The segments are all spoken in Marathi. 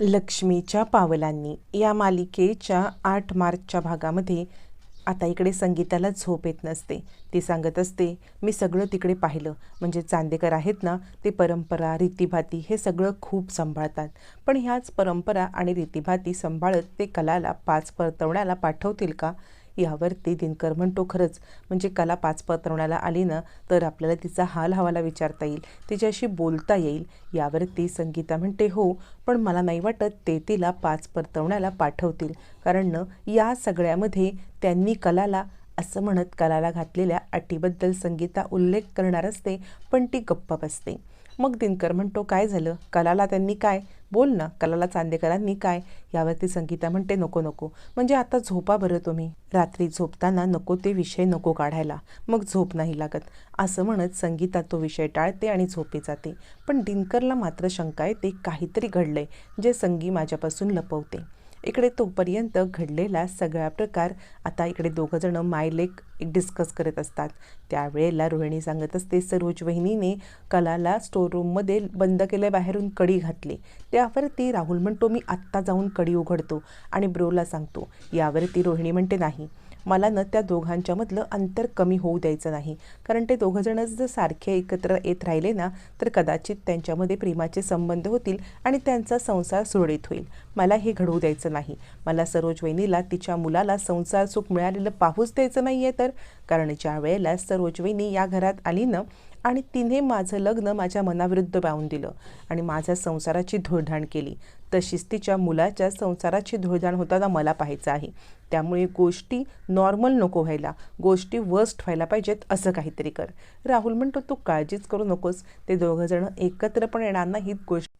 लक्ष्मीच्या पावलांनी. या मालिकेच्या आठ मार्चच्या भागामध्ये आता इकडे संगीताला झोप येत नसते. ती सांगत असते मी सगळं तिकडे पाहिलं. म्हणजे चांदेकर आहेत ना ते परंपरा रीतीभाती हे सगळं खूप सांभाळतात. पण ह्याच परंपरा आणि रीतीभाती सांभाळत ते कलाला पाच परतवण्याला पाठवतील का? यावरती दिनकर म्हणतो खरंच. म्हणजे कला पाच पतरवण्याला आली ना तर आपल्याला तिचा हाल हवाला विचारता येईल. तिच्याशी बोलता येईल. यावरती संगीता म्हणते हो पण मला नाही वाटत ते तिला पाच परतवण्याला पाठवतील. कारण या सगळ्यामध्ये त्यांनी कलाला असं म्हणत कलाला घातलेल्या अटीबद्दल संगीता उल्लेख करणार असते पण ती गप्प बसते. मग दिनकर म्हणतो काय झालं? कलाला त्यांनी काय? बोल ना कलाला चांदेकरांनी काय? यावरती संगीता म्हणते नको नको. म्हणजे आता झोपा बरं तुम्ही. रात्री झोपताना नको ते विषय नको काढायला. मग झोप नाही लागत. असं म्हणत संगीता तो विषय टाळते आणि झोपी जाते. पण दिनकरला मात्र शंका येते काहीतरी घडलंय जे संगी माझ्यापासून लपवते. इकडे तोपर्यंत घडलेला सगळा प्रकार आता इकडे दोघंजणं मायलेक डिस्कस करत असतात. त्यावेळेला रोहिणी सांगत असते सरोज वहिनीने कलाला स्टोर रूममध्ये बंद केल्या बाहेरून कडी घातली. त्यावरती राहुल म्हणतो मी आत्ता जाऊन कडी उघडतो. आणि ब्रोला सांगतो यावरती रोहिणी म्हणते नाही. मला ना त्या दोघांच्यामधलं अंतर कमी होऊ द्यायचं नाही. कारण ते दोघंजणच जर सारखे एकत्र येत राहिले ना तर कदाचित त्यांच्यामध्ये प्रेमाचे संबंध होतील आणि त्यांचा संसार सुरळीत होईल. मला हे घडवू द्यायचं नाही. मला सरोज वहिनीला तिच्या मुलाला संसार सुख मिळालेलं पाहूच द्यायचं नाही आहे तर. कारण ज्या वेळेला सरोज वहिनी या घरात आली ना आणि तिने माझं लग्न माझ्या मनाविरुद्ध पाहून दिलं आणि माझ्या संसाराची धुळधाण केली. तशीच तिच्या मुलाच्या संसाराची धुळधाण होताना मला पाहायचं आहे. त्यामुळे गोष्टी नॉर्मल नको व्हायला गोष्टी वर्स्ट व्हायला पाहिजेत असं काहीतरी कर. राहुल म्हणतो तू काळजीच करू नकोस. ते दोघंजणं एकत्र पण येणार नाहीत गोष्ट.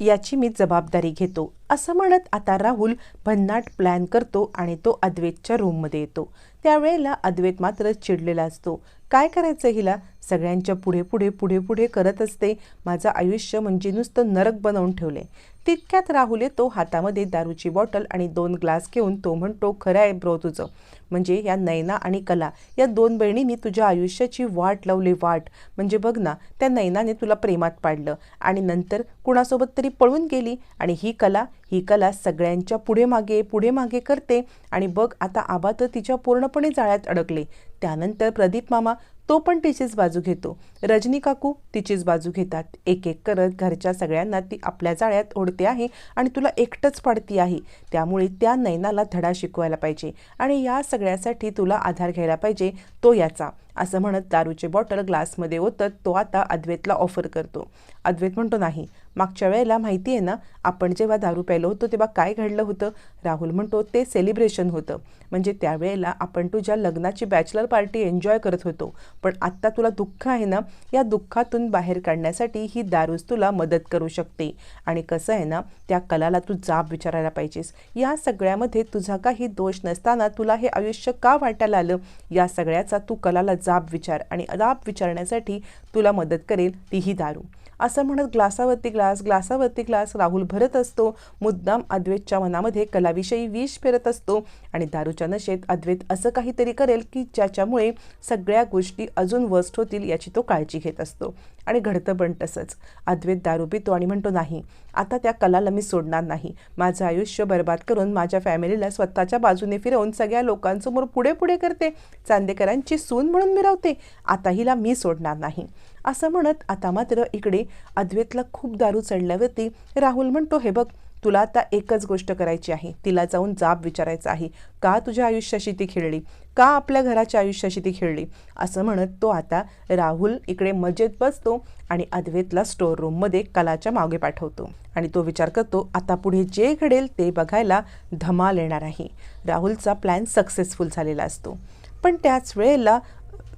याची मी जबाबदारी घेतो. असं म्हणत आता राहुल भन्नाट प्लॅन करतो आणि तो अद्वैतच्या रूममध्ये येतो. त्यावेळेला अद्वैत मात्र चिडलेला असतो. काय करायचं हिला? सगळ्यांच्या पुढे पुढे पुढे पुढे करत असते. माझं आयुष्य म्हणजे नुसतं नरक बनवून ठेवले तितक्यात राहुले तो हातामध्ये दारूची बॉटल आणि दोन ग्लास घेऊन तो म्हणतो खरं आहे ब्रो तुझं. म्हणजे या नैना आणि कला या दोन बहिणींनी तुझ्या आयुष्याची वाट लावली वाट. म्हणजे बघ ना त्या नैनाने तुला प्रेमात पाडलं आणि नंतर कुणासोबत तरी पळून गेली आणि ही कला ही कला सगळ्यांच्या पुढे मागे पुढे मागे करते. आणि बघ आता आबा तर तिच्या पूर्णपणे जाळ्यात अडकले. त्यानंतर प्रदीप मामा तो पण तिचीच बाजू घेतो. रजनी काकू तिचीच बाजू घेतात. एक एक करत घरच्या सगळ्यांना ती आपल्या जाळ्यात ओढते आहे आणि तुला एकटंच पाडती आहे. त्यामुळे त्या नैनाला धडा शिकवायला पाहिजे आणि या सगळ्यासाठी तुला आधार घ्यायला पाहिजे तो याचा. असं म्हणत दारूचे बॉटल ग्लासमध्ये ओतत तो आता अद्वैतला ऑफर करतो. अद्वैत म्हणतो नाही मागच्या वेळेला माहिती आहे ना आपण जेव्हा दारू प्यायलो होतो तेव्हा काय घडलं होतं? राहुल म्हणतो ते सेलिब्रेशन होतं. म्हणजे त्यावेळेला आपण तुझ्या लग्नाची बॅचलर पार्टी एन्जॉय करत होतो. पण आत्ता तुला दुःख आहे ना या दुःखातून बाहेर काढण्यासाठी ही दारूच तुला मदत करू शकते. आणि कसं आहे ना त्या कलाला तू जाब विचारायला पाहिजेस. या सगळ्यामध्ये तुझा काही दोष नसताना तुला हे आयुष्य का वाटायला आलं? या सगळ्याचा तू कलाला जाब विचार आणि अदाब विचारण्यासाठी तुला मदत करेल तीही दारू. असं म्हणत ग्लासावरती ग्लास ग्लासावरती ग्लास राहुल भरत असतो. मुद्दाम अद्वैतच्या मनामध्ये कलाविषयी विष फिरत असतो आणि दारूच्या नशेत अद्वैत असं काहीतरी करेल की ज्याच्यामुळे सगळ्या गोष्टी अजून वर्स्ट होतील याची तो काळजी घेत असतो. आणि घडतं पण तसंच. अद्वैत दारू पितो आणि म्हणतो नाही आता त्या कलाला मी सोडणार नाही. माझं आयुष्य बर्बाद करून माझ्या फॅमिलीला स्वतःच्या बाजूने फिरवून सगळ्या लोकांसमोर पुढे पुढे करते. चांदेकरांची सून म्हणून मिरवते. आता हिला मी सोडणार नाही. असं म्हणत आता मात्र इकडे अद्वैतला खूप दारू चढल्यावरती राहुल म्हणतो हे बघ तुला आता एकच गोष्ट करायची आहे. तिला जाऊन जाब विचारायचा आहे. का तुझ्या आयुष्याशी ती खेळली? का आपल्या घराच्या आयुष्याशी ती खेळली? असं म्हणत तो आता राहुल इकडे मजेत बसतो आणि अद्वैतला स्टोर रूममध्ये कलाच्या मागे पाठवतो. आणि तो विचार करतो आता पुढे जे घडेल ते बघायला धमाल येणार आहे. राहुलचा प्लॅन सक्सेसफुल झालेला असतो. पण त्याच वेळेला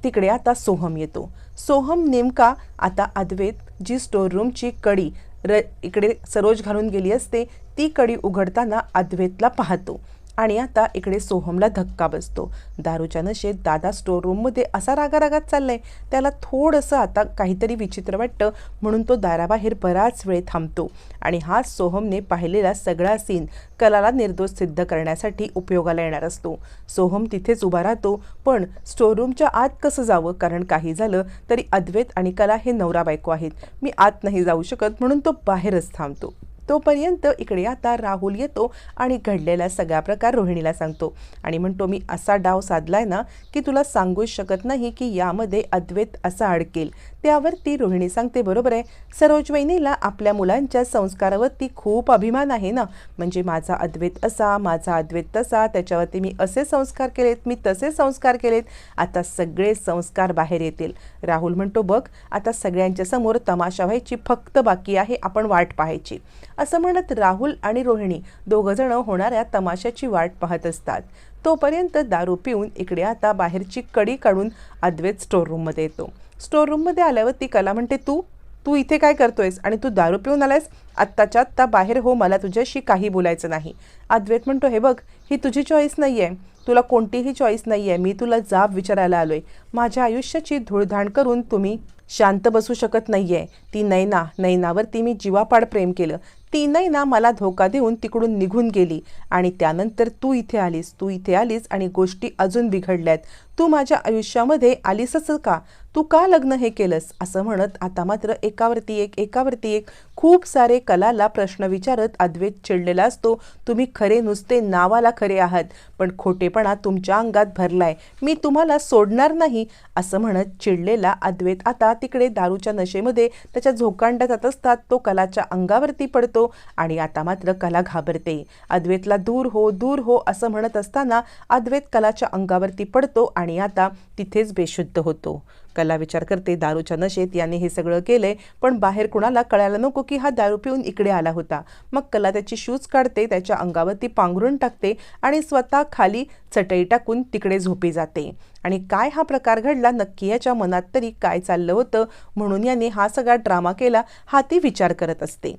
तिकडे आता सोहम येतो. सोहम नेमका आता अद्वैत जी स्टोर रूमची कडी र इकडे सरोज घालून गेली असते ती कडी उघडताना अद्वैतला पाहतो. आणि आता इकडे सोहमला धक्का बसतो. दारूच्या नशेत दादा स्टोर रूममध्ये असा रागारागात चाललाय. त्याला थोडंसं आता काहीतरी विचित्र वाटतं म्हणून तो दाराबाहेर बराच वेळ थांबतो. आणि हा सोहमने पाहिलेला सगळा सीन कलाला निर्दोष सिद्ध करण्यासाठी उपयोगाला येणार असतो. सोहम तिथेच उभा राहतो पण स्टोअर रूमच्या आत कसं जावं? कारण काही झालं तरी अद्वैत आणि कला हे नवरा बायको आहेत. मी आत नाही जाऊ शकत म्हणून तो बाहेरच थांबतो. तोपर्यंत इकडे आता राहुल येतो आणि घडलेला सगळा प्रकार रोहिणीला सांगतो. आणि म्हणतो मी असा डाव साधलाय ना की तुला सांगूच शकत नाही की यामध्ये अद्वैत असा अडकेल. त्यावर ती रोहिणी सांगते बरोबर आहे. सरोज वहिनीला आपल्या मुलांच्या संस्कारावरती खूप अभिमान आहे ना? म्हणजे माझा अद्वैत असा माझा अद्वैत तसा त्याच्यावरती मी असे संस्कार केलेत मी तसे संस्कार केलेत. आता सगळे संस्कार बाहेर येतील. राहुल म्हणतो बघ आता सगळ्यांच्या समोर तमाशा व्हायची फक्त बाकी आहे आपण वाट पाहायची. असं म्हणत राहुल आणि रोहिणी दोघंजणं होणाऱ्या तमाशाची वाट पाहत असतात. तोपर्यंत दारू पिऊन इकडे आता बाहेरची कडी काढून अद्वैत स्टोर रूममध्ये येतो. स्टोर रूममध्ये आल्यावर ती कला म्हणते तू तू इथे काय करतोयस? आणि तू दारू पिऊन आलायस? आत्ताच्या आत्ता बाहेर हो मला तुझ्याशी काही बोलायचं नाही. अद्वैत म्हणतो हे बघ ही तुझी चॉईस नाही आहे तुला कोणतीही चॉईस नाही आहे मी तुला जाब विचारायला आलो आहे माझ्या आयुष्याची धूळधाण करून तुम्ही शांत बसू शकत नाही आहे ती नैना नैनावरती मी जीवापाड प्रेम केलं. ती नैना मला धोका देऊन तिकडून निघून गेली. आणि त्यानंतर तू इथे आलीस. तू इथे आलीस आणि गोष्टी अजून बिघडल्यात. तू माझ्या आयुष्यामध्ये आलीसच का? तू का लग्न हे केलंस? असं म्हणत आता मात्र एकावरती एक एकावरती एक खूप सारे कलाला प्रश्न विचारत अद्वैत चिडलेला असतो. तुम्ही खरे नुसते नावाला खरे आहात पण खोटेपणा तुमच्या अंगात भरलाय. मी तुम्हाला सोडणार नाही असं म्हणत चिडलेला अद्वैत आता तिकडे दारूच्या नशेमध्ये त्याच्या झोकांडा जात असतात तो कलाच्या अंगावरती पडतो आणि आता मात्र कला घाबरते. अद्वैतला दूर हो दूर हो असं म्हणत असताना अद्वैत कलाच्या अंगावरती पडतो आणि आता तिथेच बेशुद्ध होतो. कला विचार करते दारूच्या नशेत याने हे सगळं केलंय पण बाहेर कुणाला कळायला नको की हा दारू पिऊन इकडे आला होता. मग कला त्याची शूज काढते त्याच्या अंगावरती पांघरून टाकते आणि स्वतः खाली चटई टाकून तिकडे झोपी जाते. आणि काय हा प्रकार घडला नक्की याच्या मनात तरी काय चाललं होतं म्हणून याने हा सगळा ड्रामा केला हा ती विचार करत असते.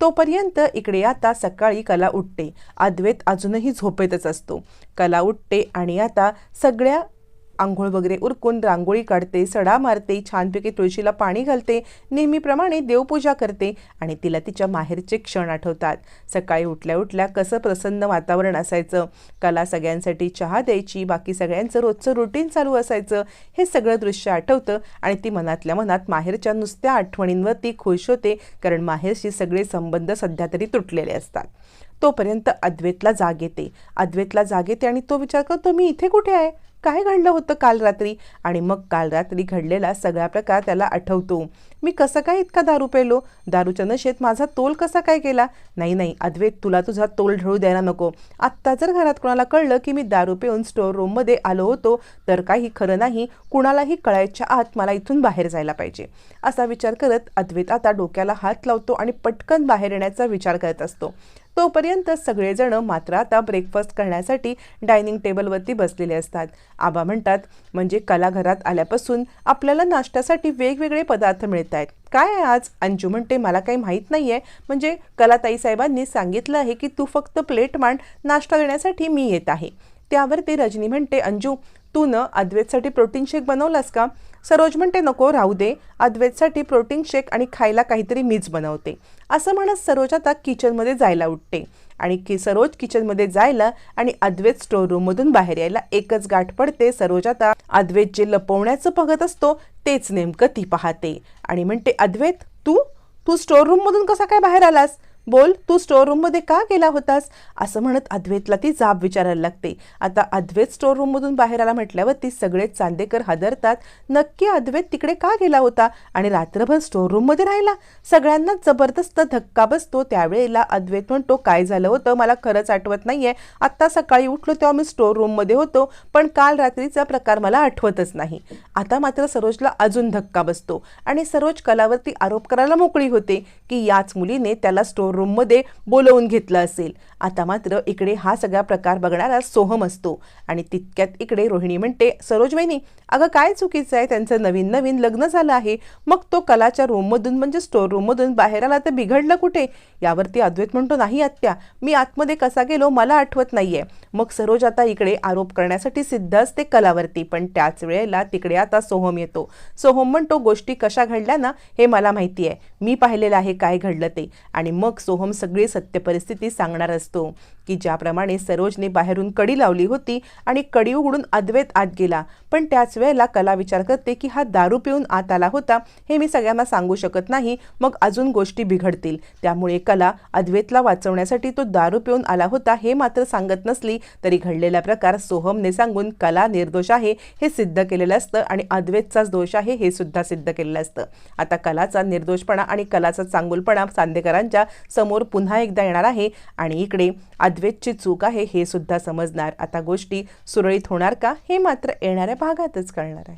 तोपर्यंत इकडे आता सकाळी कला उठते. अद्वैत अजूनही झोपेतच असतो. कला उठते आणि आता सगळ्या आंघोळ वगैरे उरकून रांगोळी काढते सडा मारते छानपैकी तुळशीला पाणी घालते नेहमीप्रमाणे देवपूजा करते आणि तिला तिच्या माहेरचे क्षण आठवतात. सकाळी उठल्या उठल्या कसं प्रसन्न वातावरण असायचं. कला सगळ्यांसाठी चहा द्यायची बाकी सगळ्यांचं रोजचं रुटीन चालू असायचं. हे सगळं दृश्य आठवतं आणि ती मनातल्या मनात माहेरच्या नुसत्या आठवणींवर ती खुश होते कारण माहेरशी सगळे संबंध सध्या तरी तुटलेले असतात. तोपर्यंत अद्वैतला जाग येते. अद्वैतला जाग येते आणि तो विचार करतो मी इथे कुठे आहे? काय घडलं होतं काल रात्री? आणि मग काल रात्री घडलेला सगळा प्रकार त्याला आठवतो. मी कसं काय इतका दारू पेलो? दारूच्या नशेत माझा तोल कसा काय केला नाही नाही अद्वैत तुला तुझा तोल ढळू द्यायला नको. आत्ता जर घरात कोणाला कळलं की मी दारू पिऊन स्टोअर रूममध्ये आलो होतो तर काही खरं नाही कुणालाही कळायच्या आत मला इथून बाहेर जायला पाहिजे. असा विचार करत अद्वैत आता डोक्याला हात लावतो आणि पटकन बाहेर येण्याचा विचार करत असतो. तोपर्यंत सगळेजण मात्र आता ब्रेकफास्ट करण्यासाठी डायनिंग टेबलवरती बसलेले असतात. आबा म्हणतात म्हणजे कला घरात आल्यापासून आपल्याला नाश्त्यासाठी वेगवेगळे पदार्थ मिळत आहेत. काय आहे आज? अंजू म्हणते मला काही माहीत नाही आहे म्हणजे कलाताई साहेबांनी सांगितलं आहे की तू फक्त प्लेट मांड नाश्ता देण्यासाठी मी येत आहे. त्यावर ते रजनी म्हणते अंजू तू न अद्वैतसाठी प्रोटीन शेक बनवलास का? सरोज म्हणते नको राहू दे. अद्वैतसाठी प्रोटीन शेक आणि खायला काहीतरी मीच बनवते. असं म्हणत सरोज आता किचनमध्ये जायला उठते. आणि की सरोज किचनमध्ये जायला आणि अद्वैत स्टोर रूममधून बाहेर यायला एकच गाठ पडते. सरोज आता अद्वैत जे लपवण्याचं बघत असतो तेच नेमकं ती पाहते. आणि म्हणते अद्वैत तू? तू स्टोर रूममधून कसा काय बाहेर आलास? बोल तू स्टोअर रूममध्ये का गेला होतास? असं म्हणत अद्वैतला ती जाब विचारायला लागते. आता अद्वैत स्टोर रूममधून बाहेर आला म्हटल्यावर ती सगळे चांदेकर हादरतात. नक्की अद्वैत तिकडे का गेला होता? आणि रात्रभर स्टोअर रूममध्ये राहिला? सगळ्यांना जबरदस्त धक्का बसतो. त्यावेळेला अद्वैत म्हणतो काय झालं होतं? मला खरंच आठवत नाहीये. आत्ता सकाळी उठलो तेव्हा मी स्टोर रूममध्ये होतो पण काल रात्रीचा प्रकार मला आठवतच नाही. आता मात्र सरोजला अजून धक्का बसतो. आणि सरोज कलावरती आरोप करायला मोकळी होते की याच मुलीने त्याला स्टोर रूममध्ये बोलवून घेतलं असेल. आता मात्र इकडे हा सगळा प्रकार बघणारा सोहम असतो. आणि तितक्यात इकडे रोहिणी म्हणते सरोज वहिनी अगं काय चुकीचं आहे? त्यांचं नवीन नवीन लग्न झालं आहे. मग तो कलाच्या रूममधून म्हणजे स्टोर रूममधून बाहेर आला तर बिघडलं कुठे? यावरती अद्वैत म्हणतो नाही आत्या मी आतमध्ये कसा गेलो मला आठवत नाहीये. मग सरोज आता इकडे आरोप करण्यासाठी सिद्ध असते कलावरती पण त्याच वेळेला तिकडे आता सोहम येतो. सोहम म्हणतो गोष्टी कशा घडल्या ना हे मला माहिती आहे मी पाहिलेलं आहे काय घडलं ते. आणि मग सोहम सगळी सत्य परिस्थिती सांगणार असतो. की ज्याप्रमाणे सरोजने बाहेरून कडी लावली होती आणि कडी उघडून अद्वैत आत गेला. पण त्याच वेळेला कला विचार करते की हा दारू पिऊन आत आला होता हे मी सगळ्यांना सांगू शकत नाही. मग अजून गोष्टी बिघडतील. त्यामुळे कला अद्वैतला वाचवण्यासाठी तो दारू पिऊन आला होता हे मात्र सांगत नसली तरी घडलेला प्रकार सोहमने सांगून कला निर्दोष आहे हे सिद्ध केलेलं असतं आणि अद्वैतचाच दोष आहे हे सुद्धा सिद्ध केलेलं असतं. आता कलाचा निर्दोषपणा आणि कलाचा चांगुलपणा सांदेकरांच्या समोर पुन्हा एकदा येणार आहे आणि इकडे अद्वैतची चूक आहे हे सुद्धा समजणार. आता गोष्टी सुरळीत होणार का हे मात्र येणाऱ्या भागातच कळणार आहे.